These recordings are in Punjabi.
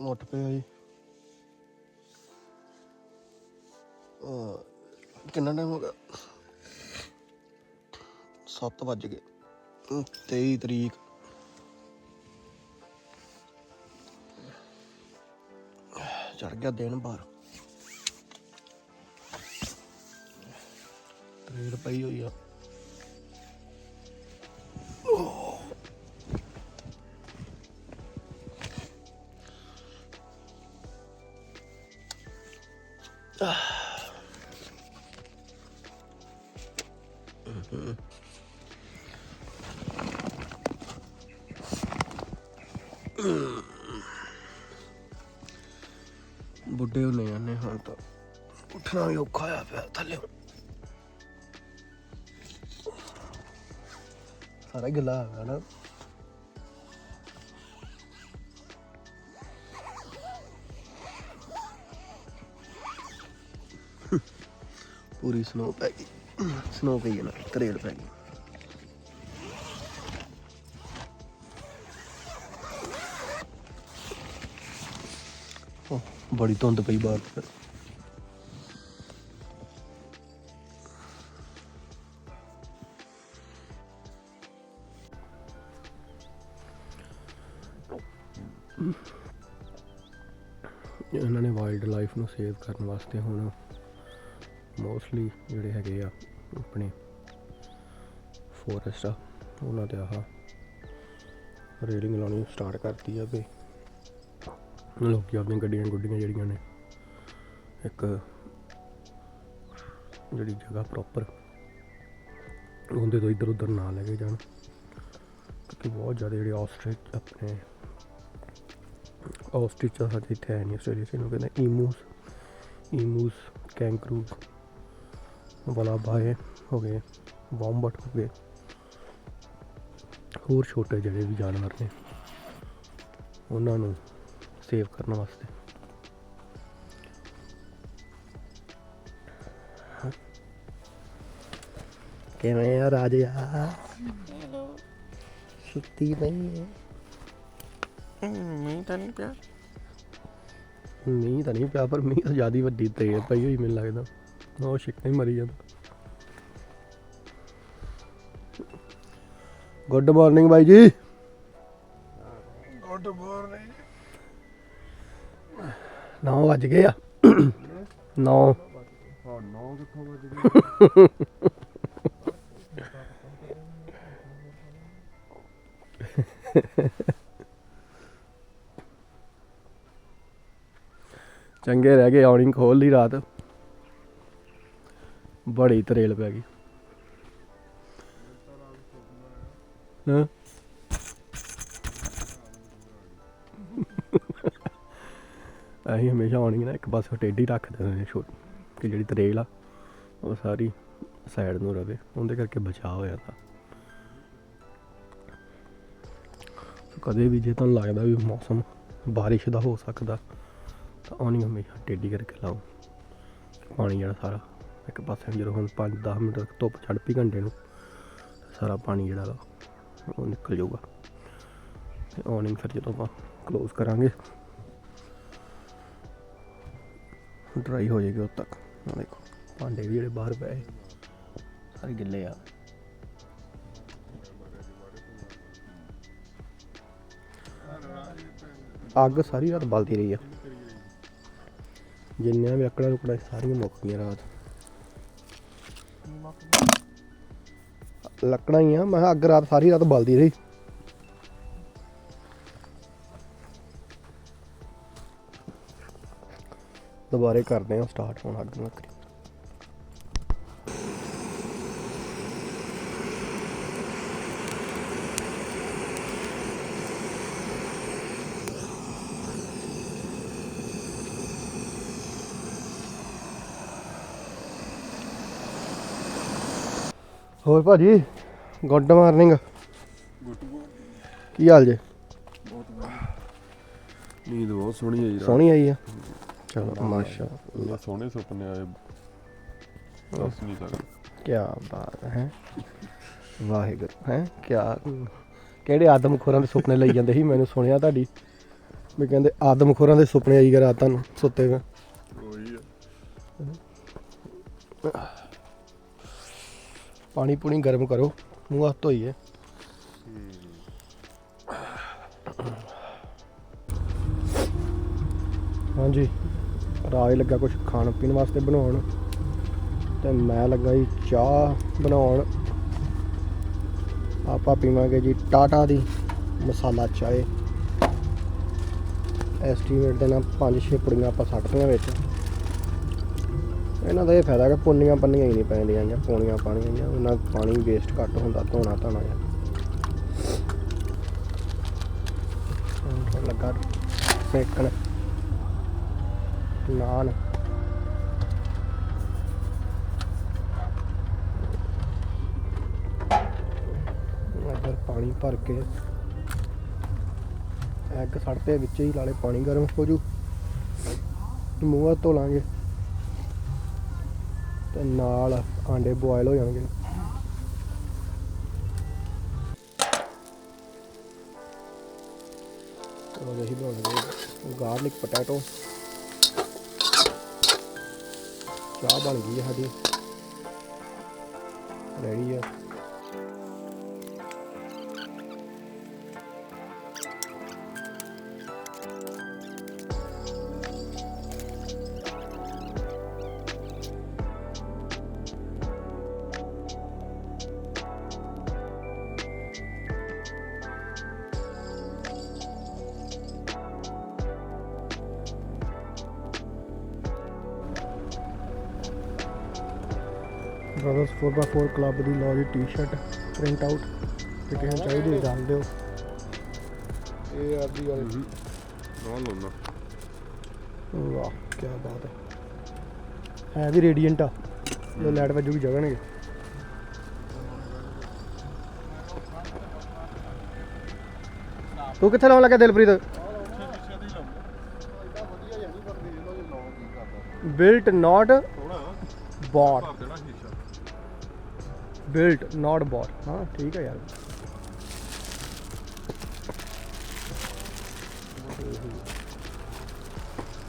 ਉੱਠ ਪਿਆ ਜੀ। ਕਿੰਨਾ ਟਾਈਮ ਹੋ ਗਿਆ? 7 ਵੱਜ ਗਏ। 23 ਤਰੀਕ। ਚੜ ਗਿਆ ਦਿਨ ਬਾਹਰ। ਟ੍ਰੇਡ ਪਈ ਹੋਈ ਆ। ਬੁੱਢੇ ਹੁੰਨੇ ਜਾਂਦੇ ਹੁਣ ਤਾਂ। ਉੱਠਣਾ ਵੀ ਔਖਾ ਹੋਇਆ ਪਿਆ ਥੱਲੇ। ਸਾਰਾ ਹੀ ਗਿੱਲਾ ਹੈਗਾ ਨਾ। ਪੂਰੀ ਸਨੋ ਪੈ ਗਈ। ਸਨੋ ਪਈ ਹੈ ਨਾ ਤਰੇੜ ਪੈ ਗਈ। ਬੜੀ ਧੁੰਦ ਪਈ ਬਾਹਰ ਤੇ। ਇਹਨਾਂ ਨੇ ਵਾਈਲਡ ਲਾਈਫ ਨੂੰ ਸੇਵ ਕਰਨ ਵਾਸਤੇ ਹੁਣ ਮੋਸਟਲੀ ਜਿਹੜੇ ਹੈਗੇ ਆ, ਆਪਣੇ ਫੋਰੈਸਟ ਆ, ਉਹਨਾਂ ਤੇ ਆਹ ਰੇਲਿੰਗ ਲਾਉਣੀ ਸਟਾਰਟ ਕਰਤੀ ਆ ਵੀ ਲੋਕੀ ਆਪਣੀਆਂ ਗੱਡੀਆਂ ਗੁੱਡੀਆਂ ਜਿਹੜੀਆਂ ਨੇ। ਇੱਕ ਜਿਹੜੀ ਜਗ੍ਹਾ ਪ੍ਰੋਪਰ ਉਹਦੇ ਤੋਂ ਇੱਧਰ ਉੱਧਰ ਨਾ ਲੈ ਕੇ ਜਾਣ। ਕਿਉਂਕਿ ਬਹੁਤ ਜ਼ਿਆਦਾ ਜਿਹੜੇ ਆਸਟ੍ਰਿਚ ਆਪਣੇ ਆਸਟ੍ਰਿਚ ਸਾਡੇ ਇੱਥੇ ਹੈ ਨਹੀਂ ਆਸਟ੍ਰੇਲੀਆ 'ਚ, ਇਹਨੂੰ ਕਹਿੰਦੇ ਈਮੂਸ ਈਮੂਸ ਕੈਂਕਰੂਜ਼ ਵਾਲਾ ਬਾਏ ਹੋ ਗਏ ਵੌਂਬਟ ਹੋ ਗਏ। ਹੋਰ ਛੋਟੇ ਜਿਹੜੇ ਵੀ ਜਾਨਵਰ ਨੇ, ਉਹਨਾਂ ਨੂੰ ਸੇਵ ਕਰਨ ਵਾਸਤੇ। ਕਿਵੇਂ ਆ ਰਾਜਾ ਸੁੱਤੀ ਪਈ ਹੈ। ਮੀਂਹ ਤਾਂ ਨਹੀਂ ਪਿਆ। ਮੀਂਹ ਤਾਂ ਨਹੀਂ ਪਿਆ ਪਰ ਮੀਂਹ ਤਾਂ ਜ਼ਿਆਦਾ ਵੱਡੀ ਤੇਜ਼ ਪਈ ਹੋਈ ਮੈਨੂੰ ਲੱਗਦਾ। ਉਹ ਹੀ ਮਰੀ ਜਾਂਦਾ। ਗੁੱਡ ਮਾਰਨਿੰਗ ਬਾਈ ਜੀ। ਗੁੱਡ ਮਾਰਨਿੰਗ 9 ਵੱਜ ਗਏ ਆ। 9 ਹਾਂ ਨੌ। ਕਿੱਥੋਂ ਵੱਜ ਗਏ ਚੰਗੇ ਰਹਿ ਗਏ ਆਉਣੀ ਖੋਲ ਲਈ ਰਾਤ। ਬੜੀ ਤਰੇਲ ਪੈ ਗਈ। ਹਾਂ? ਅਸੀਂ ਹਮੇਸ਼ਾ ਆਉਣੀ ਨਾ, ਇੱਕ ਪਾਸੇ ਟੇਢੀ ਰੱਖ ਦਿੰਦੇ ਨੇ ਛੋਟੀ, ਕਿ ਜਿਹੜੀ ਤਰੇਲ ਆ, ਉਹ ਸਾਰੀ ਸਾਈਡ ਨੂੰ ਰਵੇ, ਉਹਦੇ ਕਰਕੇ ਬਚਾਅ ਹੋ ਜਾਂਦਾ ਕਦੇ ਵੀ ਜੇ ਤੁਹਾਨੂੰ ਲੱਗਦਾ ਵੀ ਮੌਸਮ ਬਾਰਿਸ਼ ਦਾ ਹੋ ਸਕਦਾ, ਤਾਂ ਆਉਣੀ ਹਮੇਸ਼ਾ ਟੇਢੀ ਕਰਕੇ ਲਾਓ। ਪਾਣੀ ਜਿਹੜਾ ਸਾਰਾ, ਇੱਕ ਪਾਸੇ ਜਦੋਂ ਹੁਣ 5-10 ਮਿੰਟ ਤੱਕ ਧੁੱਪ ਚੜ੍ਹ ਪਈ ਘੰਟੇ ਨੂੰ, ਸਾਰਾ ਪਾਣੀ ਜਿਹੜਾ ਵਾ, ਉਹ ਨਿਕਲ ਜਾਊਗਾ। ਤੇ ਆਉਣੀ ਫਿਰ ਜਦੋਂ ਆਪਾਂ ਕਲੋਜ਼ ਕਰਾਂਗੇ। ਡਰਾਈ ਹੋ ਜਾਏਗੀ ਉਦੋਂ ਤੱਕ। ਆਹ ਦੇਖੋ, ਭਾਂਡੇ ਵੀ ਜਿਹੜੇ ਬਾਹਰ ਪਏ। ਸਾਰੇ ਗਿੱਲੇ ਆ। ਅੱਗ ਸਾਰੀ ਰਾਤ ਬਲਦੀ ਰਹੀ ਆ। ਜਿੰਨੀਆਂ ਵੀ ਅਕੜਾਂ ਰੁਕੜਾਂ ਸਾਰੀਆਂ ਮੁੱਕ ਗਈਆਂ ਰਾਤ। ਲੱਕੜਾਂ ਹੀ ਆ, ਮੈਂ ਕਿਹਾ ਅੱਗ ਰਾਤ ਸਾਰੀ ਰਾਤ ਬਲਦੀ ਰਹੀ। ਦੁਬਾਰੇ ਕਰਦੇ ਆ ਸਟਾਰਟ ਹੁਣ ਅੱਗ ਨੂੰ ਲੱਕੜੀ ਹੋਰ ਭਾਜੀ ਗੁੱਡ ਮਾਰਨਿੰਗ। ਗੁੱਡ ਕੀ ਹਾਲ ਜੇ? ਬਹੁਤ ਨੀਂਦ ਬਹੁਤ ਸੋਹਣੀ ਆਈ ਸੋਹਣੀ ਆਈ ਆ। ਚਲੋ ਮਾਸ਼ਾ ਸੋਹਣੇ ਸੁਪਨੇ ਆਏ ਦੱਸ ਨਹੀਂ ਸਕਦਾ ਕੀ ਬਾਤ ਹੈ ਵਾਹਿਗੁਰੂ ਹੈ ਕੀ ਕਿਹੜੇ ਆਦਮ ਖੋਰਾਂ ਦੇ ਸੁਪਨੇ ਲਈ ਜਾਂਦੇ ਸੀ ਮੈਨੂੰ ਸੁਣਿਆ ਤੁਹਾਡੀ ਵੀ ਕਹਿੰਦੇ ਆਦਮਖੋਰਾਂ ਦੇ ਸੁਪਨੇ ਆਈ ਗਾ ਰਾਤਾਂ ਨੂੰ ਸੁੱਤੇ ਵੇ ਉਹੀ ਆ ਪਾਣੀ ਪੂਣੀ ਗਰਮ ਕਰੋ ਮੂੰਹ ਹੱਥ ਧੋਈਏ ਹਾਂਜੀ ਰਾਜ ਲੱਗਾ ਕੁਝ ਖਾਣ ਪੀਣ ਵਾਸਤੇ ਬਣਾਉਣ। ਤੇ ਮੈਂ ਲੱਗਾ ਜੀ ਚਾਹ ਬਣਾਉਣ। ਆਪਾਂ ਪੀਵਾਂਗੇ ਜੀ ਟਾਟਾ ਦੀ ਮਸਾਲਾ ਚਾਏ। ਐਸਟੀਮੇਟ ਦੇ ਨਾਲ 5-6 ਪੁੜੀਆਂ ਆਪਾਂ ਸੱਟਦੀਆਂ ਵਿੱਚ। ਇਹਨਾਂ ਦਾ ਇਹ ਫਾਇਦਾ ਕਿ ਪੁੰਨੀਆਂ ਪੰਨੀਆਂ ਹੀ ਨਹੀਂ ਪੈਂਦੀਆਂ ਜਾਂ ਪੌਣੀਆਂ ਪਾਣੀਆਂ ਜਾਂ ਉਹਨਾਂ ਪਾਣੀ ਵੇਸਟ ਘੱਟ ਹੁੰਦਾ, ਧੋਣਾ ਧਾਣਾ ਜਾਂ। ਲੱਗਾ ਸੇਕਣ। ਨਾਨ ਇੱਧਰ ਪਾਣੀ ਭਰ ਕੇ ਐਗ ਸੜਤੇ ਵਿੱਚ ਹੀ ਲਾਲੇ ਪਾਣੀ ਗਰਮ ਹੋ ਜੂ ਮੂੰਹ ਧੋ ਲਾਂਗੇ। ਤੇ ਨਾਲ ਆਂਡੇ ਬੋਇਲ ਹੋ ਜਾਣਗੇ। ਉਹ ਅਸੀਂ ਬਣਾਉਣਗੇ ਗਾਰਲਿਕ ਪੋਟੈਟੋ ਚਾਹ ਬਣ ਗਈ ਹੈ ਸਾਡੀ। ਰੈਡੀ ਆ। ਕਲੱਬ ਦੀ ਲੋ ਦੀ ਟੀ-ਸ਼ਰਟ ਪ੍ਰਿੰਟ ਆਊਟ ਤੇ ਕਿਸੇ ਨੂੰ ਚਾਹੀਦੀ ਦੱਸ ਦਿਓ। ਇਹ ਆਦੀ ਵਾਲੀ। ਨਾ। ਲਾਉਣਾ ਵਾਹ ਕੀ ਬਾਤ ਹੈ। ਹੈ ਵੀ ਰੇਡੀਅੰਟ ਆ ਜੋ ਲਾਈਟ ਵੱਜੂਗੀ ਜਗਣਗੇ। ਤੂੰ ਕਿੱਥੇ ਲਾਉਣ ਲੱਗਾ Dilpreet? Built not bought built not bought ਹਾਂ ਠੀਕ ਹੈ ਯਾਰ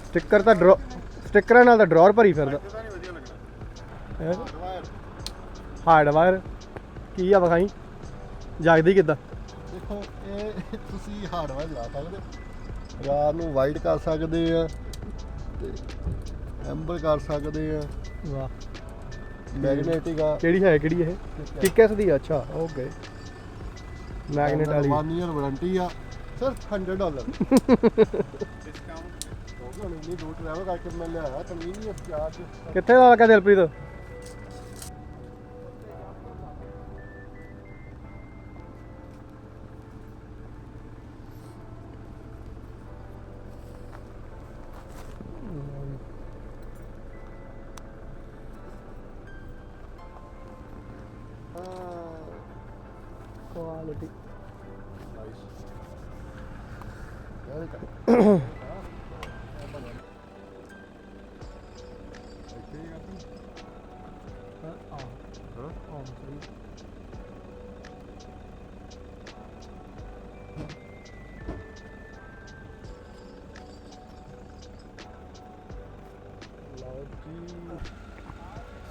ਸਟicker ਤਾਂ ਡਰਾ ਸਟickਰਾਂ ਨਾਲ ਤਾਂ ਡਰਾਅਰ ਭਰੀ ਫਿਰਦਾ। ਇਹਦਾ ਨਹੀਂ ਵਧੀਆ ਲੱਗਣਾ ਹੈਂ? ਵਾਇਰ ਹਾਰਡਵਾਇਰ ਕੀ ਆ ਵਿਖਾਈ? ਜਾਗਦੀ ਕਿੱਦਾਂ? ਦੇਖੋ ਇਹ ਤੁਸੀਂ ਹਾਰਡਵੇਅਰ ਲਾ ਸਕਦੇ ਰਾਤ ਨੂੰ ਵਾਈਡ ਕਰ ਸਕਦੇ ਆ ਤੇ ਐਂਬਰ ਕਰ ਸਕਦੇ ਆ। ਵਾਹ। ਮੈਗਨੇਟਿਕ ਆ ਕਿਹੜੀ ਹੈ ਕਿਹੜੀ ਇਹ? ਕਿੱਕਸ ਦੀ ਆ, ਅੱਛਾ ਓਕੇ ਮੈਗਨੇਟ ਵਾਲੀ। 1 ਇਅਰ ਵਾਰੰਟੀ ਆ। ਸਿਰਫ 100 ਡਾਲਰ ਡਿਸਕਾਊਂਟ ਹੁਣ ਇੰਨੀ ਦੂਰ ਟਰੈਵਲ ਕਰਕੇ ਮੈਂ ਲਿਆਇਆ ਕਨਵੀਨੀਅੰਸ ਚਾਰਜ ਕਿੱਥੇ ਦਾ ਲੱਗਾ ਦਿਲਪ੍ਰੀਤ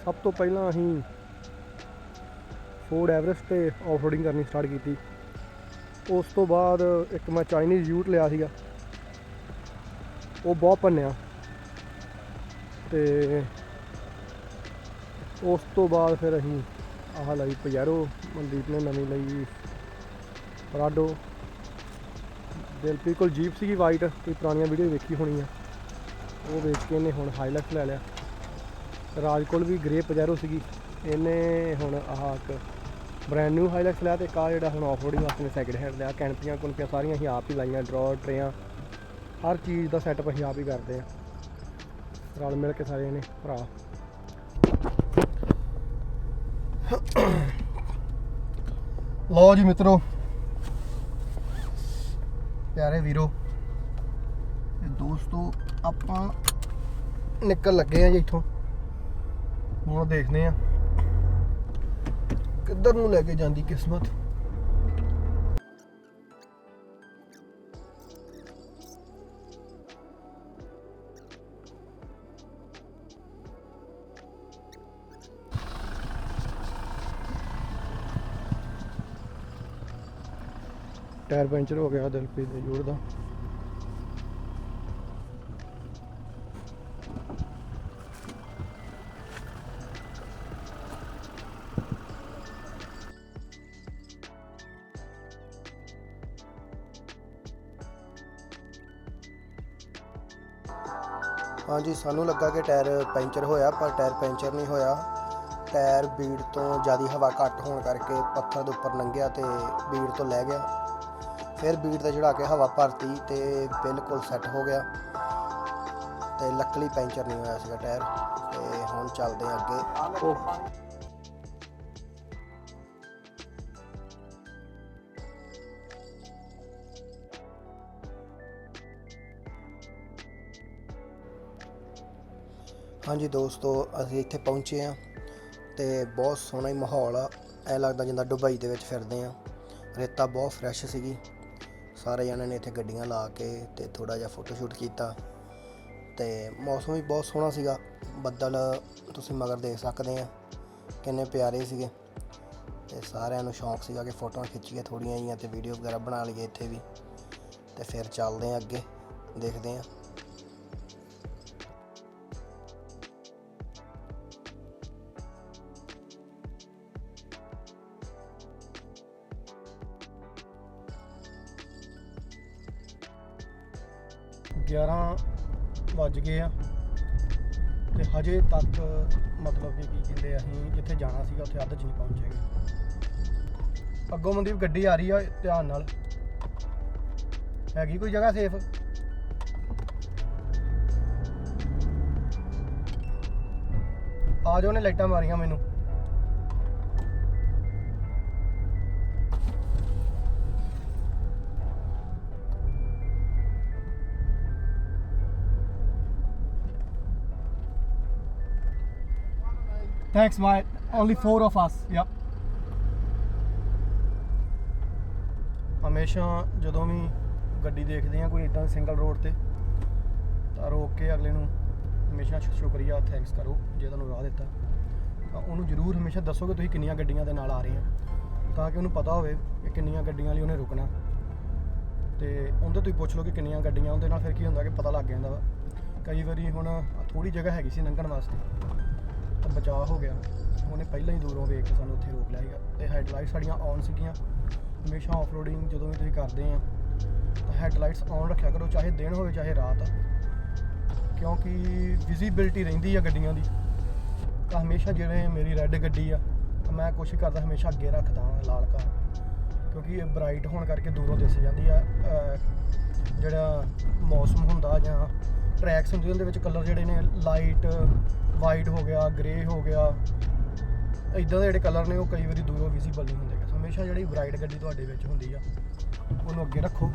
ਸਭ ਤੋਂ ਪਹਿਲਾਂ ਅਸੀਂ ਫੋਰਡ ਐਵਰੈਸਟ ਤੇ ਆਫਰੋਡਿੰਗ ਕਰਨੀ ਸਟਾਰਟ ਕੀਤੀ। ਉਸ ਤੋਂ ਬਾਅਦ ਇੱਕ ਮੈਂ ਚਾਈਨੀਜ਼ ਯੂਟ ਲਿਆ ਸੀਗਾ। ਉਹ ਬਹੁਤ ਭੰਨਿਆ। ਤੇ ਉਸ ਤੋਂ ਬਾਅਦ ਫਿਰ ਅਸੀਂ ਆਹ ਲਈ ਪਜੈਰੋ ਮਨਦੀਪ ਨੇ ਨਵੀਂ ਲਈ ਪਰਾਡੋ ਦਿਲਪ੍ਰੀਤ ਕੋਲ ਜੀਪ ਸੀਗੀ ਵਾਈਟ ਕੋਈ ਪੁਰਾਣੀਆਂ ਵੀਡੀਓ ਵੇਖੀ ਹੋਣੀ ਆ ਉਹ ਵੇਖ ਕੇ ਇਹਨੇ ਹੁਣ ਹਾਈਲੈਕਸ ਲੈ ਲਿਆ। ਰਾਜ ਕੋਲ ਵੀ ਗ੍ਰੇ ਪਜੈਰੋ ਸੀਗੀ। ਇਹਨੇ ਹੁਣ ਆਹ ਇੱਕ ਬ੍ਰੈਂਡ ਨਿਊ ਹਾਈਲੈਕਸ ਲਿਆ ਤੇ ਕਾ ਜਿਹੜਾ ਹੁਣ ਆਫਰੋਡਿੰਗ ਵਾਸਤੇ ਸੈਕਿੰਡ ਹੈਂਡ ਲਿਆ। ਕੈਨਪੀਆਂ ਕੁਨਪੀਆਂ ਸਾਰੀਆਂ ਅਸੀਂ ਆਪ ਹੀ ਲਾਈਆਂ ਡਰਾਅਰ ਟਰੇਆਂ। ਹਰ ਚੀਜ਼ ਦਾ ਸੈਟਅਪ ਅਸੀਂ ਆਪ ਹੀ ਕਰਦੇ ਆ ਰਲ ਮਿਲ ਕੇ ਸਾਰੇ ਨੇ ਭਰਾ। ਲਓ ਜੀ ਮਿੱਤਰੋ। ਪਿਆਰੇ ਵੀਰੋ, ਤੇ ਦੋਸਤੋ, ਆਪਾਂ ਨਿਕਲ ਲੱਗੇ ਆ ਜੀ ਇੱਥੋਂ। ਹੁਣ ਦੇਖਦੇ ਆ ਕਿੱਧਰ ਨੂੰ ਲੈ ਕੇ ਜਾਂਦੀ ਕਿਸਮਤ। ਟਾਇਰ ਪੈਂਚਰ ਹੋ ਗਿਆ ਦਿਲਪ੍ਰੀਤ ਦੇ ਜੋੜ ਦਾ। ਹਾਂਜੀ, ਸਾਨੂੰ ਲੱਗਾ ਕਿ ਟਾਇਰ ਪੈਂਚਰ ਹੋਇਆ, ਪਰ ਟਾਇਰ ਪੈਂਚਰ ਨਹੀਂ ਹੋਇਆ। ਟਾਇਰ ਬੀੜ ਤੋਂ ਜ਼ਿਆਦਾ ਹਵਾ ਘੱਟ ਹੋਣ ਕਰਕੇ ਪੱਥਰ ਦੇ ਉੱਪਰ ਲੰਘਿਆ ਤੇ ਬੀੜ ਤੋਂ ਲੈ ਗਿਆ। ਫਿਰ ਬੀੜ ਤੇ ਚੜਾ ਕੇ ਹਵਾ ਭਰਤੀ ਤੇ ਬਿਲਕੁਲ ਸੈੱਟ ਹੋ ਗਿਆ। ਤੇ ਲੱਕਲੀ ਪੈਂਚਰ ਨਹੀਂ ਹੋਇਆ ਸੀਗਾ ਟਾਇਰ। ਤੇ ਹੁਣ ਚੱਲਦੇ ਹਾਂ ਅੱਗੇ। ਉਹ ਹਾਂਜੀ ਦੋਸਤੋ ਅਸੀਂ ਇੱਥੇ ਪਹੁੰਚੇ ਆ ਤੇ ਬਹੁਤ ਸੋਹਣਾ ਹੀ ਮਾਹੌਲ ਆ। ਐ ਲੱਗਦਾ ਜਿੱਦਾਂ ਦੁਬਈ ਦੇ ਵਿੱਚ ਫਿਰਦੇ ਆ ਰੇਤਾ ਬਹੁਤ ਫਰੈਸ਼ ਸੀਗੀ। ਸਾਰੇ ਜਣਿਆਂ ਨੇ ਇੱਥੇ ਗੱਡੀਆਂ ਲਾ ਕੇ ਤੇ ਥੋੜਾ ਜਿਹਾ ਫੋਟੋ ਸ਼ੂਟ ਕੀਤਾ ਤੇ ਮੌਸਮ ਵੀ ਬਹੁਤ ਸੋਹਣਾ ਸੀਗਾ, ਬੱਦਲ ਤੁਸੀਂ ਮਗਰ ਦੇਖ ਸਕਦੇ ਆ, ਕਿੰਨੇ ਪਿਆਰੇ ਸੀਗੇ ਤੇ ਸਾਰਿਆਂ ਨੂੰ ਸ਼ੌਂਕ ਸੀਗਾ ਕਿ ਫੋਟੋਆਂ ਖਿੱਚੀਏ ਥੋੜੀਆਂ ਜਿਹੀਆਂ ਤੇ ਵੀਡੀਓ ਵਗੈਰਾ ਬਣਾ ਲਈਏ ਇੱਥੇ ਵੀ ਤੇ ਫਿਰ ਚੱਲਦੇ ਆ ਅੱਗੇ, ਦੇਖਦੇ ਆ। ਵੱਜ ਗਏ ਆ। ਤੇ ਹਜੇ ਤੱਕ ਮਤਲਬ ਕਿ ਕੀ ਕਹਿੰਦੇ ਅਸੀਂ ਜਿੱਥੇ ਜਾਣਾ ਸੀਗਾ, ਉੱਥੇ ਅੱਧ ਚ ਨਹੀਂ ਪਹੁੰਚੇਗੇ ਅੱਗੋਂ ਮਨਦੀਪ ਗੱਡੀ ਆ ਰਹੀ ਆ, ਧਿਆਨ ਨਾਲ। ਹੈਗੀ ਕੋਈ ਜਗ੍ਹਾ ਸੇਫ? ਆ ਜਾਓ ਨੇ ਲਾਈਟਾਂ ਮਾਰੀਆਂ ਮੈਨੂੰ। Thanks, mate. Only four of us. Yep. ਹਮੇਸ਼ਾ ਜਦੋਂ ਵੀ ਗੱਡੀ ਦੇਖਦੇ ਆ ਕੋਈ ਇਦਾਂ ਸਿੰਗਲ ਰੋਡ ਤੇ ਤਾਂ ਰੋਕ ਕੇ ਅਗਲੇ ਨੂੰ ਹਮੇਸ਼ਾ ਸ਼ੁ- ਸ਼ੁਕਰੀਆ ਥੈਂਕਸ ਕਰੋ ਜੇ ਤੁਹਾਨੂੰ ਰਾਹ ਦਿੱਤਾ ਤਾਂ ਉਹਨੂੰ ਜ਼ਰੂਰ ਹਮੇਸ਼ਾ ਦੱਸੋ ਕਿ ਤੁਸੀਂ ਕਿੰਨੀਆਂ ਗੱਡੀਆਂ ਦੇ ਨਾਲ ਆ ਰਹੇ ਆ ਤਾਂ ਕਿ ਉਹਨੂੰ ਪਤਾ ਹੋਵੇ ਕਿ ਕਿੰਨੀਆਂ ਗੱਡੀਆਂ ਲਈ ਉਹਨੇ ਰੁਕਣਾ ਤੇ ਉਹਦੇ ਤੋਂ ਹੀ ਪੁੱਛ ਲਓ ਕਿ ਕਿੰਨੀਆਂ ਗੱਡੀਆਂ ਉਹਦੇ ਨਾਲ ਫਿਰ ਕੀ ਹੁੰਦਾ ਕਿ ਪਤਾ ਲੱਗ ਜਾਂਦਾ ਵਾ ਕਈ ਵਾਰੀ ਹੁਣ ਥੋੜੀ ਜਗ੍ਹਾ ਹੈਗੀ ਸੀ ਲੰਘਣ ਵਾਸਤੇ ਤਾਂ ਬਚਾਅ ਹੋ ਗਿਆ। ਉਹਨੇ ਪਹਿਲਾਂ ਹੀ ਦੂਰੋਂ ਵੇਖ ਕੇ ਸਾਨੂੰ ਉੱਥੇ ਰੋਕ ਲਿਆ ਸੀਗਾ। ਤੇ ਹੈਡਲਾਈਟ ਸਾਡੀਆਂ ਔਨ ਸੀਗੀਆਂ। ਹਮੇਸ਼ਾ ਆਫਰੋਡਿੰਗ ਜਦੋਂ ਵੀ ਤੁਸੀਂ ਕਰਦੇ ਆ, ਤਾਂ ਹੈਡਲਾਈਟਸ ਔਨ ਰੱਖਿਆ ਕਰੋ, ਚਾਹੇ ਦਿਨ ਹੋਵੇ, ਚਾਹੇ ਰਾਤ। ਕਿਉਂਕਿ ਵਿਜ਼ਿਬਿਲਟੀ ਰਹਿੰਦੀ ਆ ਗੱਡੀਆਂ ਦੀ। ਤਾਂ ਹਮੇਸ਼ਾ ਜਿਹੜੇ ਮੇਰੀ ਰੈੱਡ ਗੱਡੀ ਆ, ਤਾਂ ਮੈਂ ਕੋਸ਼ਿਸ਼ ਕਰਦਾ ਹਮੇਸ਼ਾ ਅੱਗੇ ਰੱਖਦਾ ਹਾਂ ਲਾਲ ਕਾਰ ਕਿਉਂਕਿ ਇਹ ਬ੍ਰਾਈਟ ਹੋਣ ਕਰਕੇ ਦੂਰੋਂ ਦਿਸ ਜਾਂਦੀ ਆ ਜਿਹੜਾ ਮੌਸਮ ਹੁੰਦਾ ਜਾਂ ਟਰੈਕਸ ਹੁੰਦੇ ਉਹਦੇ ਵਿੱਚ ਕਲਰ ਜਿਹੜੇ ਨੇ ਲਾਈਟ ਵਾਈਟ ਹੋ ਗਿਆ ਗ੍ਰੇ ਹੋ ਗਿਆ। ਇਦਾਂ ਦੇ ਜਿਹੜੇ ਕਲਰ ਨੇ, ਉਹ ਕਈ ਵਾਰੀ ਦੂਰੋਂ ਵਿਜ਼ੀਬਲ ਨਹੀਂ ਹੁੰਦੇ। ਹਮੇਸ਼ਾ ਜਿਹੜੀ ਬ੍ਰਾਈਟ ਗੱਡੀ ਤੁਹਾਡੇ ਵਿੱਚ ਹੁੰਦੀ ਆ, ਉਹਨੂੰ ਅੱਗੇ ਰੱਖੋ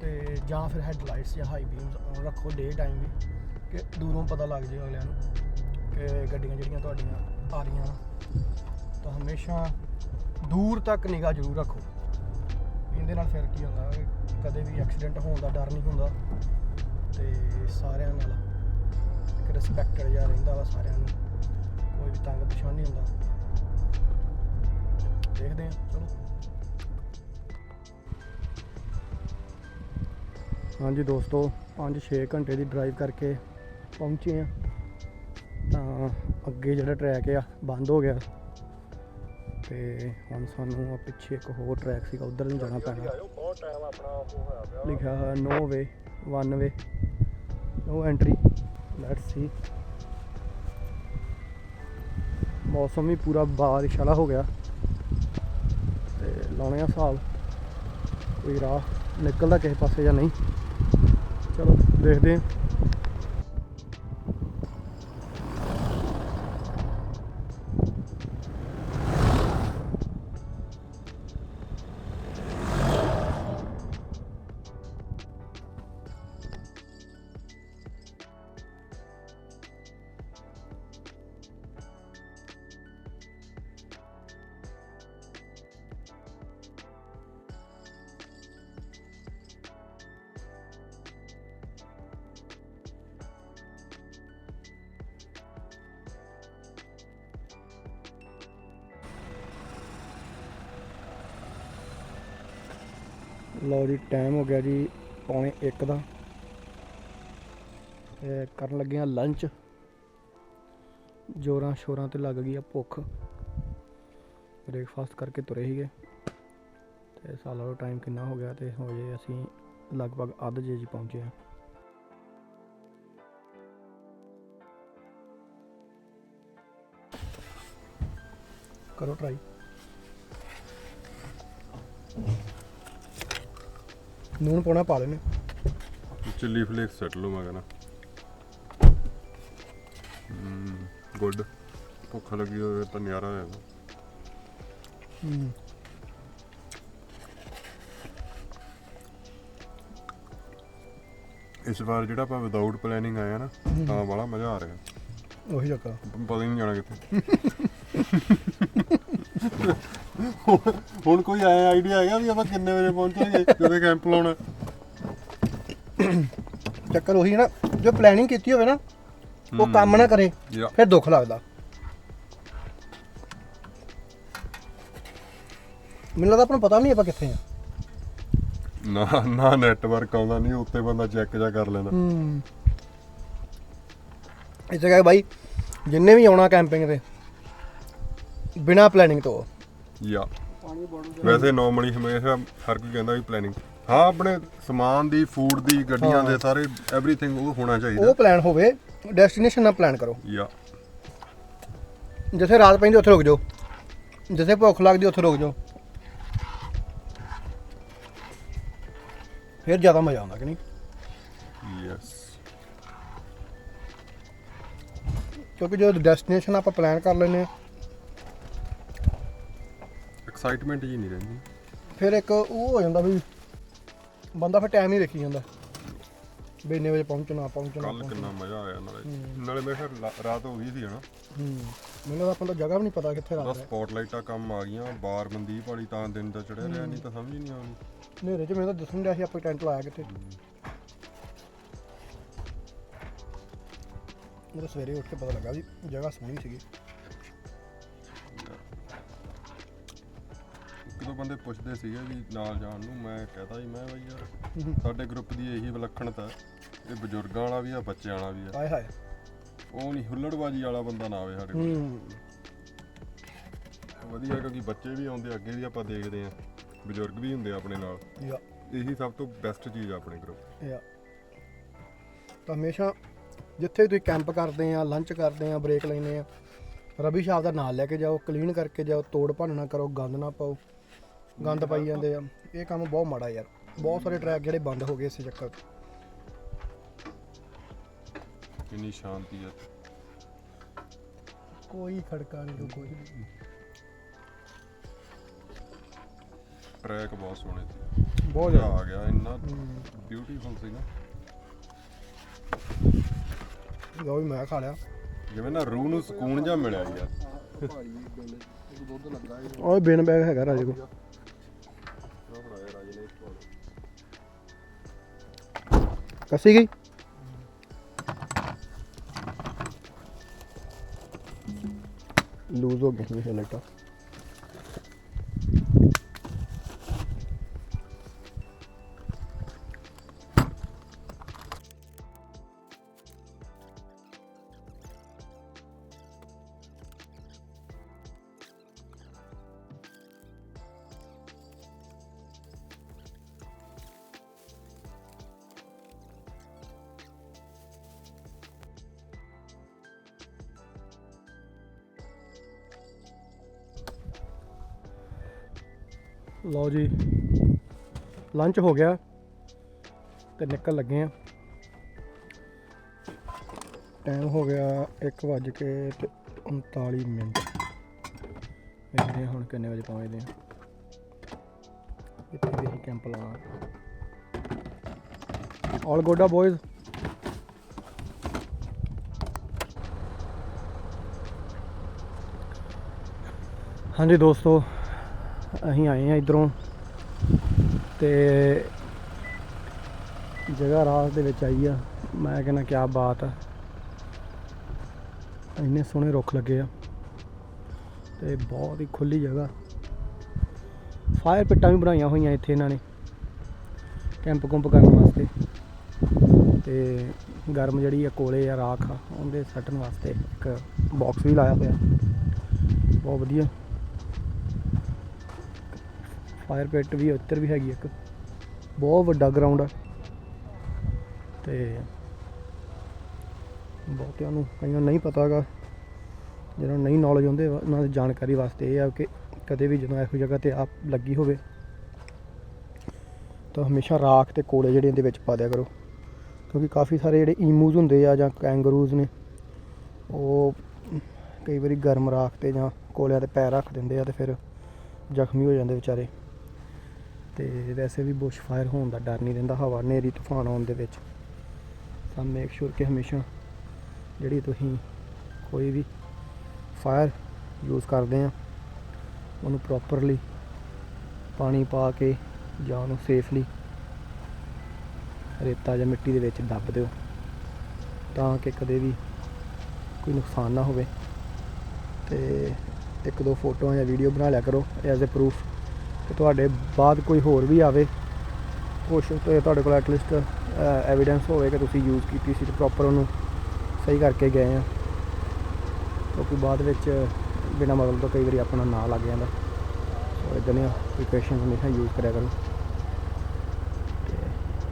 ਤੇ ਜਾਂ ਫਿਰ ਹੈਡਲਾਈਟਸ ਜਾਂ ਹਾਈ ਬੀਮਸ ਔਨ ਰੱਖੋ ਡੇ ਟਾਈਮ ਵੀ, ਕਿ ਦੂਰੋਂ ਪਤਾ ਲੱਗ ਜੇ ਅਗਲਿਆਂ ਨੂੰ ਕਿ ਗੱਡੀਆਂ ਜਿਹੜੀਆਂ ਤੁਹਾਡੀਆਂ ਆ ਰਹੀਆਂ ਤਾਂ ਹਮੇਸ਼ਾ ਦੂਰ ਤੱਕ ਨਿਗਾਹ ਜ਼ਰੂਰ ਰੱਖੋ। ਇਹਦੇ ਨਾਲ ਫਿਰ ਕੀ ਹੁੰਦਾ, ਕਦੇ ਵੀ ਐਕਸੀਡੈਂਟ ਹੋਣ ਦਾ ਡਰ ਨਹੀਂ ਹੁੰਦਾ ਤੇ ਸਾਰਿਆਂ ਨਾਲ ਇੱਕ ਰਿਸਪੈਕਟਡ ਜਿਹਾ ਰਹਿੰਦਾ ਵਾ ਸਾਰਿਆਂ ਨੂੰ। ਕੋਈ ਵੀ ਤੰਗ ਪਛਾਣ ਨਹੀਂ ਹੁੰਦਾ। ਦੇਖਦੇ ਹਾਂ, ਚਲੋ। ਹਾਂਜੀ ਦੋਸਤੋ 5-6 ਘੰਟੇ ਦੀ ਡਰਾਈਵ ਕਰਕੇ ਪਹੁੰਚੇ ਆ ਤਾਂ ਅੱਗੇ ਜਿਹੜਾ ਟਰੈਕ ਆ, ਬੰਦ ਹੋ ਗਿਆ। ਤੇ ਹੁਣ ਸਾਨੂੰ ਪਿੱਛੇ ਇੱਕ ਹੋਰ ਟਰੈਕ ਸੀਗਾ, ਉਧਰ ਨੂੰ ਜਾਣਾ ਪੈਣਾ। ਲਿਖਿਆ ਹੋਇਆ no way one way no entry let's see ਮੌਸਮ ਵੀ ਪੂਰਾ ਬਾਰਿਸ਼ ਵਾਲਾ ਹੋ ਗਿਆ। ਤੇ ਲਾਉਣੇ ਆ ਹਿਸਾਬ ਕੋਈ ਰਾਹ ਨਿਕਲਦਾ ਕਿਸੇ ਪਾਸੇ ਜਾਂ ਨਹੀਂ। ਚਲੋ, ਦੇਖਦੇ ਹਾਂ। ਲਓ ਜੀ ਟਾਈਮ ਹੋ ਗਿਆ ਜੀ ਪੌਣੇ 1 ਦਾ। ਤੇ ਕਰਨ ਲੱਗੇ ਆ ਲੰਚ ਜੋਰਾਂ ਸ਼ੋਰਾਂ ਤੇ ਲੱਗ ਗਈ ਆ ਭੁੱਖ। ਬ੍ਰੇਕਫਾਸਟ ਕਰਕੇ ਤੁਰੇ ਸੀਗੇ। ਤੇ ਸਾਲਾ ਦਾ ਟਾਈਮ ਕਿੰਨਾ ਹੋ ਗਿਆ ਤੇ ਹੋ ਜੇ ਅਸੀਂ ਲਗਭਗ ਅੱਧ ਜੇ ਜੀ ਪਹੁੰਚੇ ਆ। ਕਰੋ ਟਰਾਈ ਨੂਨ ਪਾਉਣਾ ਪਾ ਲੈਣੇ ਚਿੱਲੀ ਫਲੇਕਸ ਸੈਟ ਲਓ ਮੈਂ ਕਹਿੰਦਾ। ਗੁੱਡ। ਭੁੱਖ ਲੱਗੀ ਹੋਵੇ ਤਾਂ ਨਿਆਰਾ ਹੋਏਗਾ ਹੂੰ ਇਸ ਵਾਰ ਜਿਹੜਾ ਆਪਾਂ ਵਿਦਆਊਟ ਪਲੈਨਿੰਗ ਆਇਆ ਨਾ ਤਾਂ ਬੜਾ ਮਜ਼ਾ ਆ ਰਿਹਾ। ਉਹੀ ਜੱਕਾ ਪਤਾ ਹੀ ਨਹੀਂ ਜਾਣਾ ਕਿੱਥੇ। ਹੁਣ ਕੋਈ ਆਇਆ ਆਈਡੀਆ ਹੈਗਾ ਵੀ ਆਪਾਂ ਕਿੰਨੇ ਵਜੇ ਪਹੁੰਚਾਂਗੇ ਜਦੋਂ ਕੈਂਪ ਲਾਉਣਾ? ਚੱਕਰ ਉਹੀ ਹੈ ਨਾ ਜੋ ਪਲੈਨਿੰਗ ਕੀਤੀ ਹੋਵੇ ਨਾ ਉਹ ਕੰਮ ਨਾ ਕਰੇ ਫਿਰ ਦੁੱਖ ਲੱਗਦਾ। ਮੈਨੂੰ ਲੱਗਦਾ ਆਪਾਂ ਨੂੰ ਪਤਾ ਵੀ ਨਹੀਂ ਆਪਾਂ ਕਿੱਥੇ ਆ ਨਾ ਨਾ ਨੈਟਵਰਕ ਆਉਂਦਾ ਨਹੀਂ ਉੱਤੇ ਬੰਦਾ ਚੈੱਕ ਜਾ ਕਰ ਲੈਂਦਾ। ਹੂੰ। ਇਸ ਜਗ੍ਹਾ ਬਾਈ ਜਿੰਨੇ ਵੀ ਆਉਣਾ ਕੈਂਪਿੰਗ ਤੇ ਬਿਨਾ ਪਲੈਨਿੰਗ ਤੋਂ। ਯਾ। ਵੈਸੇ ਨਾਰਮਲੀ ਹਮੇਸ਼ਾ ਹਰ ਕੋਈ ਕਹਿੰਦਾ ਵੀ ਪਲੈਨਿੰਗ ਹਾਂ ਆਪਣੇ ਸਮਾਨ ਦੀ ਫੂਡ ਦੀ ਗੱਡੀਆਂ ਦੇ ਸਾਰੇ ਐਵਰੀਥਿੰਗ ਉਹ ਹੋਣਾ ਚਾਹੀਦਾ। ਉਹ ਪਲਾਨ ਹੋਵੇ ਡੈਸਟੀਨੇਸ਼ਨ ਨਾਲ ਪਲਾਨ ਕਰੋ। ਯਾ। ਜਿੱਥੇ ਰਾਤ ਪੈਂਦੀ ਉੱਥੇ ਰੁਕ ਜਾਓ। ਜਿੱਥੇ ਭੁੱਖ ਲੱਗਦੀ ਉੱਥੇ ਰੁਕ ਜਾਓ। ਫਿਰ ਜ਼ਿਆਦਾ ਮਜ਼ਾ ਆਉਂਦਾ ਕਿ ਨਹੀਂ? ਯੈਸ ਕਿਉਂਕਿ ਜਦੋਂ ਡੈਸਟੀਨੇਸ਼ਨ ਆਪਾਂ ਪਲਾਨ ਕਰ ਲੈਨੇ ਆ ਐਕਸਾਈਟਮੈਂਟ ਜੀ ਨਹੀਂ ਰਹਿੰਦੀ। ਫਿਰ ਇੱਕ ਉਹ ਹੋ ਜਾਂਦਾ ਵੀ ਬੰਦਾ ਫਿਰ ਟਾਈਮ ਹੀ ਦੇਖੀ ਜਾਂਦਾ। ਵੀ ਇੰਨੇ ਵਜੇ ਪਹੁੰਚਣਾ ਪਹੁੰਚਣਾ ਕੱਲ ਕਿੰਨਾ ਮਜ਼ਾ ਆਇਆ ਨਾਲੇ। ਨਾਲੇ ਮੈਂ ਫਿਰ ਲਾ- ਰਾਤ ਹੋ ਗਈ ਸੀ ਹਨਾ। ਹੂੰ। ਮੈਨੂੰ ਤਾਂ ਆਪਾਂ ਨੂੰ ਜਗ੍ਹਾ ਵੀ ਨਹੀਂ ਪਤਾ ਕਿੱਥੇ ਰਾਤ ਹੈ। ਸਪੌਟਲਾਈਟਾਂ ਕੰਮ ਆ ਗਈਆਂ ਬਾਰ ਮਨਦੀਪ ਵਾਲੀ ਤਾਂ ਦਿਨ ਦਾ ਚੜਿਆ ਰਿਹਾ ਨਹੀਂ ਤਾਂ ਸਮਝ ਹੀ ਨਹੀਂ ਆਉਂਦੀ। ਹਨੇਰੇ 'ਚ ਮੈਨੂੰ ਤਾਂ ਦੱਸਣ ਡਿਆ ਸੀ ਆਪਾਂ ਟੈਂਟ ਲਾਇਆ ਕਿੱਥੇ। ਤਾਂ ਸਵੇਰੇ ਉੱਠ ਕੇ ਪਤਾ ਲੱਗਾ ਵੀ ਜਗ੍ਹਾ ਸੋਹਣੀ ਸੀਗੀ। ਇੱਕ ਦੋ ਬੰਦੇ ਪੁੱਛਦੇ ਸੀਗੇ ਵੀ ਨਾਲ ਜਾਣ ਨੂੰ ਮੈਂ ਕਹਤਾ ਜੀ ਮੈਂ ਬਈ ਯਾਰ ਸਾਡੇ ਗਰੁੱਪ ਦੀ ਇਹੀ ਵਿਲੱਖਣਤਾ ਹੈ, ਇਹ ਬਜ਼ੁਰਗਾਂ ਵਾਲਾ ਵੀ ਆ ਬੱਚਿਆਂ ਵਾਲਾ ਵੀ ਆ। ਆਏ ਹਾਏ। ਉਹ ਨਹੀਂ ਹੁੱਲੜਬਾਜੀ ਵਾਲਾ ਬੰਦਾ ਨਾ ਆਵੇ ਸਾਡੇ ਕੋਲ। ਹੂੰ। ਵਧੀਆ ਕਿਉਂਕਿ ਬੱਚੇ ਵੀ ਆਉਂਦੇ ਅੱਗੇ ਵੀ ਆਪਾਂ ਦੇਖਦੇ ਆ ਬਜ਼ੁਰਗ ਵੀ ਹੁੰਦੇ ਆ ਆਪਣੇ ਨਾਲ। ਯਾ। ਇਹੀ ਸਭ ਤੋਂ ਬੈਸਟ ਚੀਜ਼ ਆ ਆਪਣੇ ਗਰੁੱਪ ਯਾ। ਤਾਂ ਹਮੇਸ਼ਾ ਜਿੱਥੇ ਵੀ ਤੁਸੀਂ ਕੈਂਪ ਕਰਦੇ ਆ ਲੰਚ ਕਰਦੇ ਆ ਬ੍ਰੇਕ ਲੈਂਦੇ ਆ ਰਬੀ ਸ਼ਾਪ ਦਾ ਨਾਲ ਲੈ ਕੇ ਜਾਓ ਕਲੀਨ ਕਰਕੇ ਜਾਓ ਤੋੜ ਭੰਨ ਨਾ ਕਰੋ ਗੰਦ ਨਾ ਪਾਓ। ਗੰਦ ਪਾਈ ਜਾਂਦੇ ਆ। ਇਹ ਕੰਮ ਬਹੁਤ ਮਾੜਾ ਯਾਰ। ਬਹੁਤ ਸਾਰੇ ਟਰੈਕ ਜਿਹੜੇ ਬੰਦ ਹੋ ਗਏ ਇਸੇ ਚੱਕਰ 'ਚ। ਕਿੰਨੀ ਸ਼ਾਂਤੀ ਆ ਕੋਈ ਖੜਕਾ ਨਹੀਂ ਕੋਈ ਨਹੀਂ। ਟਰੈਕ ਬਹੁਤ ਸੋਹਣੇ ਸੀ। ਬਹੁਤ ਮਜ਼ਾ ਜ਼ਿਆਦਾ। ਆ ਗਿਆ ਇੰਨਾ। ਬਿਊਟੀਫੁਲ ਸੀ ਨਾ ਲਓ ਵੀ ਮੈਂ ਖਾ ਲਿਆ। ਜਿਵੇਂ ਨਾ ਰੂਹ ਨੂੰ ਸਕੂਨ ਜਿਹਾ ਮਿਲਿਆ ਯਾਰ। ਭਾਈ ਬਿੱਲ ਇੱਕ ਦੁੱਧ ਲੱਗਾ ਇਹ ਓਏ ਬਿਨ ਬੈਗ ਹੈਗਾ ਰਾਜੇ ਕੋਲ। ਕੱਸੀ ਗਈ ਲੂਜ਼ ਹੋ ਗਿਆ ਇਹ ਲਾਈਟਾਂ ਲਓ ਜੀ। ਲੰਚ ਹੋ ਗਿਆ ਤੇ ਨਿਕਲ ਲੱਗੇ ਆ। ਟਾਈਮ ਹੋ ਗਿਆ 1 ਵਜ ਕੇ ਤੇ 39 ਮਿੰਟ। ਵੇਖਦੇ ਹੁਣ ਕਿੰਨੇ ਵਜੇ ਪਹੁੰਚਦੇ ਆ। ਇੱਥੇ ਵੀ ਕੈਂਪ ਲਾਉਣਾ ਆਲ ਗੋਡਾ ਆ ਬॉयਜ਼ ਹਾਂਜੀ ਦੋਸਤੋ ਅਸੀਂ ਆਏ ਆ ਇਧਰੋਂ ਤੇ ਜਗ੍ਹਾ ਰਾਤ ਦੇ ਵਿੱਚ ਆਈ ਆ। ਮੈਂ ਕਹਿੰਦਾ, ਕਿਆ ਬਾਤ ਆ। ਇੰਨੇ ਸੋਹਣੇ ਰੁੱਖ ਲੱਗੇ ਆ ਤੇ ਬਹੁਤ ਹੀ ਖੁੱਲੀ ਜਗ੍ਹਾ। ਫਾਇਰ ਪਿੱਟਾਂ ਵੀ ਬਣਾਈਆਂ ਹੋਈਆਂ ਇੱਥੇ ਇਹਨਾਂ ਨੇ, ਕੈਂਪ ਕੁੰਪ ਕਰਨ ਵਾਸਤੇ। ਤੇ ਗਰਮ ਜਿਹੜੀ ਆ, ਕੋਲੇ ਆ, ਰਾਖ ਆ, ਉਹਦੇ ਸੱਟਣ ਵਾਸਤੇ ਇੱਕ ਬਾਕਸ ਵੀ ਲਾਇਆ ਹੋਇਆ। ਬਹੁਤ ਵਧੀਆ। ਫਾਇਰ ਪਿਟ ਵੀ ਉੱਤਰ ਵੀ ਹੈਗੀ ਇੱਕ। ਬਹੁਤ ਵੱਡਾ ਗਰਾਊਂਡ ਆ। ਤੇ ਬਹੁਤਿਆਂ ਨੂੰ ਕਈਆਂ ਨੂੰ ਨਹੀਂ ਪਤਾਗਾ ਜਿਹਨਾਂ ਨੂੰ ਨਹੀਂ ਨੌਲੇਜ ਹੁੰਦੇ, ਉਹਨਾਂ ਦੀ ਜਾਣਕਾਰੀ ਵਾਸਤੇ ਇਹ ਆ ਕਿ ਕਦੇ ਵੀ ਜਦੋਂ ਇਹੋ ਜਗ੍ਹਾ ਤੇ ਆਪ ਲੱਗੀ ਹੋਵੇ, ਤਾਂ ਹਮੇਸ਼ਾ ਰਾਖ ਤੇ ਕੋਲੇ ਜਿਹੜੇ ਇਹਦੇ ਵਿੱਚ ਪਾ ਦਿਆ ਕਰੋ। ਕਿਉਂਕਿ ਕਾਫੀ ਸਾਰੇ ਜਿਹੜੇ ਈਮੂਜ਼ ਹੁੰਦੇ ਆ ਜਾਂ ਕੈਂਗਰੂਜ਼ ਨੇ, ਉਹ ਕਈ ਵਾਰੀ ਗਰਮ ਰਾਖ ਤੇ ਜਾਂ ਕੋਲਿਆਂ ਤੇ ਪੈਰ ਰੱਖ ਦਿੰਦੇ ਆ ਤੇ ਫਿਰ ਜ਼ਖਮੀ ਹੋ ਜਾਂਦੇ ਵਿਚਾਰੇ। ਤੇ ਵੈਸੇ ਵੀ ਬੁਸ਼ ਫਾਇਰ ਹੋਣ ਦਾ ਡਰ ਨਹੀਂ ਰਹਿੰਦਾ, ਹਵਾ ਹਨੇਰੀ, ਤੂਫਾਨ ਆਉਣ ਦੇ ਵਿੱਚ। ਤਾਂ ਮੇਕ ਸ਼ੋਰ ਕਿ ਹਮੇਸ਼ਾ ਜਿਹੜੀ ਤੁਸੀਂ ਕੋਈ ਵੀ ਫਾਇਰ ਯੂਜ਼ ਕਰਦੇ ਆ, ਉਹਨੂੰ ਪ੍ਰੋਪਰਲੀ ਪਾਣੀ ਪਾ ਕੇ ਜਾਂ ਉਹਨੂੰ ਸੇਫਲੀ ਰੇਤਾ ਜਾਂ ਮਿੱਟੀ ਦੇ ਵਿੱਚ ਦੱਬ ਦਿਓ ਤਾਂ ਕਿ ਕਦੇ ਵੀ ਕੋਈ ਨੁਕਸਾਨ ਨਾ ਹੋਵੇ। ਤੇ ਇੱਕ ਦੋ ਫੋਟੋਆਂ ਜਾਂ ਵੀਡੀਓ ਬਣਾ ਲਿਆ ਕਰੋ ਐਜ਼ ਅ ਪ੍ਰੂਫ ਕਿ ਤੁਹਾਡੇ ਬਾਅਦ ਕੋਈ ਹੋਰ ਵੀ ਆਵੇ, ਕੁਛ ਤੇ ਤੁਹਾਡੇ ਕੋਲ ਐਟਲੀਸਟ ਐਵੀਡੈਂਸ ਹੋਵੇ ਕਿ ਤੁਸੀਂ ਯੂਜ਼ ਕੀਤੀ ਸੀ ਤੇ ਪ੍ਰੋਪਰ ਉਹਨੂੰ ਸਹੀ ਕਰਕੇ ਗਏ ਆ। ਕਿਉਂਕਿ ਬਾਅਦ ਵਿੱਚ ਬਿਨਾਂ ਮਤਲਬ ਤੋਂ ਕਈ ਵਾਰੀ ਆਪਣਾ ਨਾਂ ਲੱਗ ਜਾਂਦਾ। ਸੋ ਇਦਾਂ ਦੀਆਂ ਪ੍ਰੀਕਾਸ਼ਨ ਹਮੇਸ਼ਾ ਯੂਜ਼ ਕਰਿਆ ਕਰੋ। ਤੇ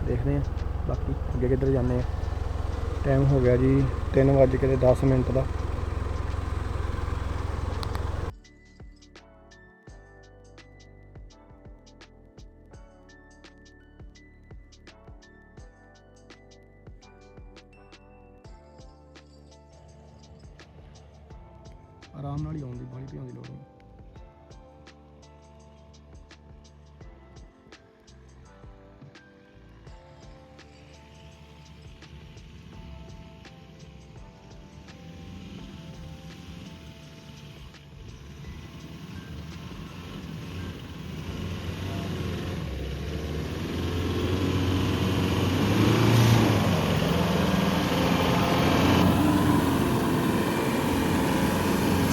ਦੇਖਦੇ ਆ, ਬਾਕੀ ਅੱਗੇ ਕਿੱਧਰ ਜਾਂਦੇ ਆ। ਟਾਈਮ ਹੋ ਗਿਆ ਜੀ 3 ਵੱਜ ਕੇ ਤੇ 10 ਮਿੰਟ ਦਾ। ਆਰਾਮ ਨਾਲ ਹੀ ਆਉਣ ਦੀ ਬਾਹਲੀ ਪਿਆਉਣ ਦੀ ਲੋੜ ਨਹੀਂ।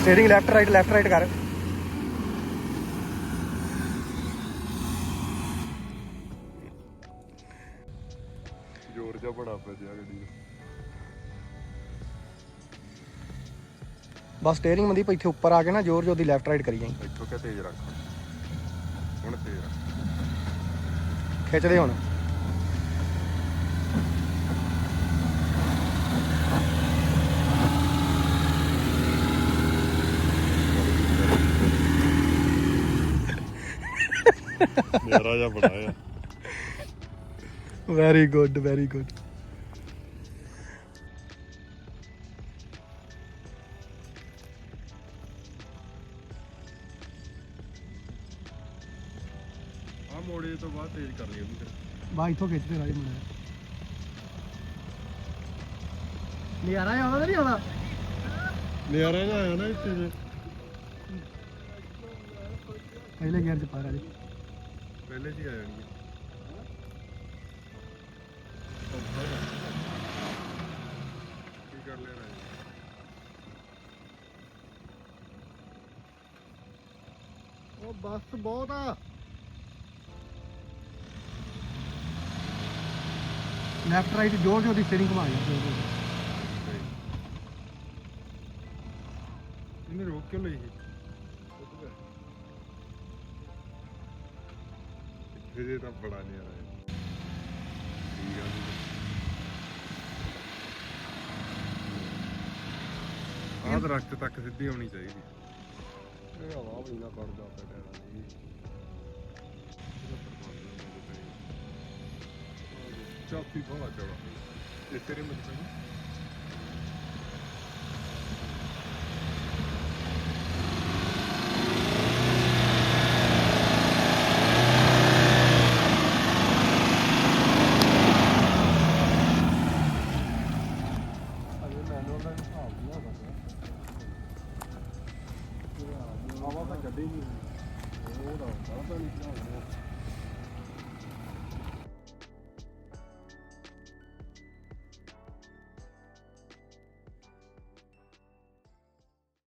Steering left right left right ਕਰ ਜ਼ੋਰ ਜਿਹਾ ਬੜਾ ਪਿਆ ਜੀ ਆਹ ਗੱਡੀ ਦਾ ਬਸ ਸਟੀਅਰਿੰਗ ਮੰਦੀ ਇੱਥੇ ਉੱਪਰ ਆ ਕੇ ਨਾ ਜ਼ੋਰ ਜ਼ੋਰ ਦੀ ਲੈਫਟ ਰਾਈਟ ਕਰੀ ਜਾਈ ਇੱਥੋਂ ਕਿਆ ਤੇਜ਼ ਰੱਖ ਹੁਣ ਤੇਜ਼ ਰੱਖ ਖਿੱਚਦੇ ਹੁਣ ਨਿਆਰਾ ਜਿਹਾ ਬੜਾ ਆ। ਵੈਰੀ ਗੁੱਡ ਵੈਰੀ ਗੁੱਡ ਆ ਮੋੜੇ ਤੋਂ ਬਾਅਦ ਤੇਜ਼ ਕਰ ਲਈ ਉਹਨੂੰ ਫਿਰ। ਬਾ ਇੱਥੋਂ ਖਿੱਚਦੇ ਰਾਜ ਮੁੰਡਾ ਨਿਆਰਾ ਆਉਂਦਾ ਤਾਂ ਨਹੀਂ ਆਉਂਦਾ? ਨਿਆਰਾ ਜਿਹਾ ਆਇਆ ਨਾ ਇੱਥੇ ਜੇ ਪਹਿਲੇ ਗੇਅਰ 'ਚ ਪਾ ਰਾਜ। ਪਹਿਲੇ ਜੀ ਆ ਜਾਣੀ ਆ। ਕੀ ਕਰ ਲੈਣਾ ਜੀ ਉਹ ਬੱਸ ਬਹੁਤ ਆ। ਲੈਫਟ ਰਾਈਟ ਜ਼ੋਰ ਜ਼ੋਰ ਦੀ ਸਟੀਅਰਿੰਗ ਘੁਮਾ ਜਾ ਇਹਨੇ ਰੋਕ ਕਿਉਂ ਲਈ ਸੀ ਇਹਦੇ ਤਾਂ ਬੜਾ ਨਿਆਰਾ ਹੈ ਠੀਕ ਆ ਜੀ। ਆਹ ਦਰਖਤ ਤੱਕ ਸਿੱਧੀ ਹੋਣੀ ਚਾਹੀਦੀ। ਇਹ ਹਵਾ ਵੀ ਨਾ ਕੱਢਦਾ ਪਿਆ ਟਾਇਰਾਂ ਚਾਪੀ ਬਹੁਤ ਚੌੜਾ ਇਸ ਤੇਰੇ ਮੱਥੇ